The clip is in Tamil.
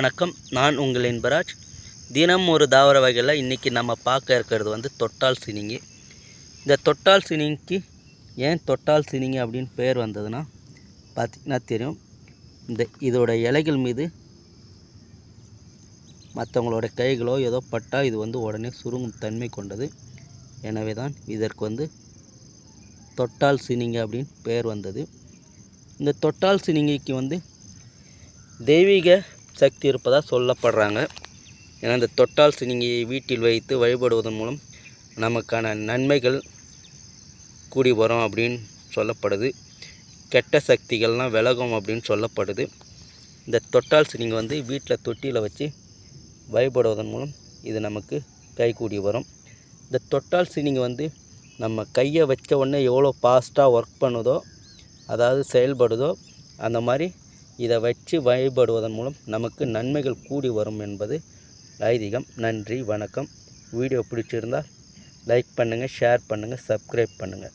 வணக்கம். நான் உங்கள் இன்பராஜ். தினம் ஒரு தாவர வகையில் இன்றைக்கி நம்ம பார்க்க இருக்கிறது வந்து தொட்டால் சினிங்கி. இந்த தொட்டால் சினிங்கிக்கு ஏன் தொட்டால் சினிங்கி அப்படின்னு பேர் வந்ததுன்னா பார்த்திங்கன்னா தெரியும். இந்த இதோட இலைகள் மீது மற்றவங்களோட கைகளோ ஏதோ பட்டால் இது வந்து உடனே சுருங்கும் தன்மை கொண்டது. எனவே தான் இதற்கு வந்து தொட்டால் சினிங்கி அப்படின்னு பேர் வந்தது. இந்த தொட்டால் சினிங்கிக்கு வந்து தெய்வீக சக்தி இருப்பதாக சொல்லப்படுறாங்க. ஏன்னா இந்த தொட்டால் நீங்கள் வீட்டில் வைத்து வழிபடுவதன் மூலம் நமக்கான நன்மைகள் கூடி வரும் அப்படின்னு சொல்லப்படுது. கெட்ட சக்திகள்லாம் விலகும் அப்படின்னு சொல்லப்படுது. இந்த தொட்டால் நீங்கள் வந்து வீட்டில் தொட்டியில் வச்சு வழிபடுவதன் மூலம் இது நமக்கு கைகூடி வரும். இந்த தொட்டால் சினிங்கி வந்து நம்ம கையை வச்ச உடனே எவ்வளோ ஃபாஸ்ட்டாக ஒர்க் பண்ணுதோ அதாவது செயல்படுதோ அந்த மாதிரி இதை வச்சு வழிபடுவதன் மூலம் நமக்கு நன்மைகள் கூடி வரும் என்பது ஐதீகம். நன்றி வணக்கம். வீடியோ பிடிச்சிருந்தால் லைக் பண்ணுங்கள் ஷேர் பண்ணுங்கள் சப்ஸ்கிரைப் பண்ணுங்கள்